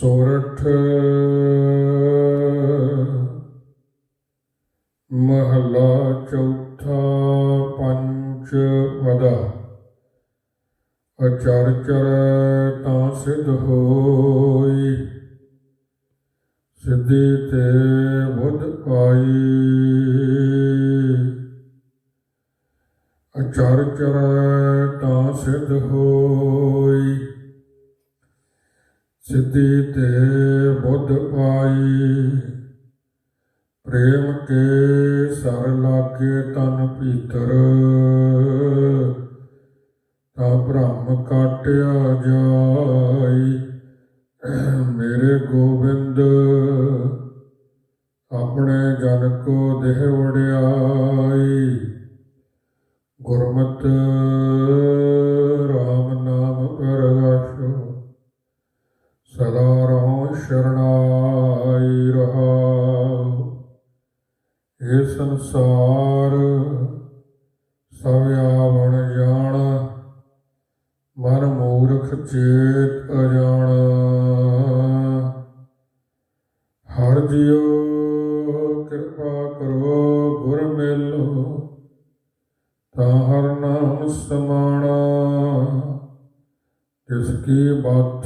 ਸੋਰਠ ਮਹਲਾ ਚੌਥਾ ਪੰਚ ਵਦਾ ਅਚਰ ਚਰ ਤਾਂ ਸਿਧ ਹੋਈ, ਸਿੱਧੀ ਤੇ ਬੁੱਧ ਪਾਈ। ਅਚਰ ਚਰ ਤਾਂ ਸਿਧ ਹੋਈ ਸਿੱਧੀ ਤੇ ਬੁੱਧ ਪਾਈ। ਪ੍ਰੇਮ ਕੇ ਸਰ ਲਾਗੇ ਤਨ ਭੀਤਰ। ਤਾਂ ਭ੍ਰਮ ਕਾਟਿਆ ਜਾਈ। ਮੇਰੇ ਗੋਬਿੰਦ, ਆਪਣੇ ਜਨ ਕੋ ਦੇਹ ਵਡਿਆਈ। ਗੁਰਮਤਿ ਇਹ ਸੰਸਾਰ ਸਭ ਆਵਣ ਜਾਣ, ਮਨ ਮੂਰਖ ਚੇਤ ਅਜਾਣ। ਹਰ ਜਿਉ ਕਿਰਪਾ ਕਰੋ, ਗੁਰ ਮੇਲੋ, ਤਾਂ ਹਰ ਨਾਮ ਸਮਾਣਾ। ਜਿਸ ਕੀ ਬਾਤ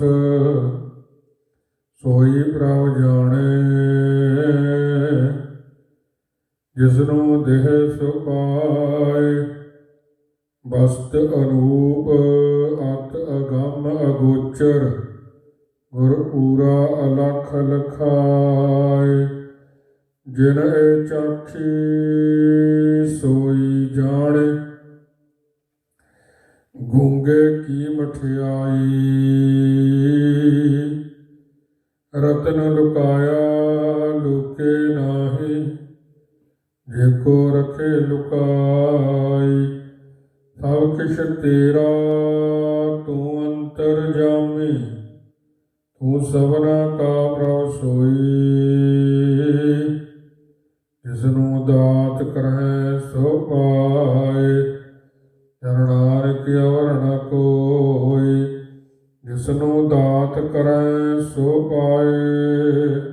ਸੋਈ ਪ੍ਰਭ ਜਾਣੇ। ਜਿਸ ਨੂੰ ਦੇਹ ਸੁਪਾਏ ਬਸਤ ਅਨੂਪ, ਅਤ ਅਗੰਮ ਅਗੋਚਰ, ਗੁਰ ਪੂਰਾ ਅਲਖ ਲਖਾਏ। ਜਿਨ ਇਹ ਚਾਖੀ ਸੋਈ ਜਾਣੇ, ਗੁੰਗੇ ਕੀ ਮਠਿਆਈ। ਰਤਨ ਲੁਕਾਇਆ ਲੁਕੇ ਨਾਹੀ ਜੇ ਕੋ ਰਖੇ ਲੁਕਾਈ, ਸਭ ਕਿਛ ਤੇਰਾ, ਤੂੰ ਅੰਤਰ ਜਾਮੀ, ਤੂੰ ਸਭਨਾ ਕਾ ਪ੍ਰਭ ਸੋਈ। ਜਿਸ ਨੂੰ ਦਾਤ ਕਰੈ ਸੋ ਪਾਏ ਚਰਣਾਰ ਕੀ ਅਵਰ ਕੋਈ। ਜਿਸ ਨੂੰ ਦਾਤ ਕਰੈ ਸੋ ਪਾਏ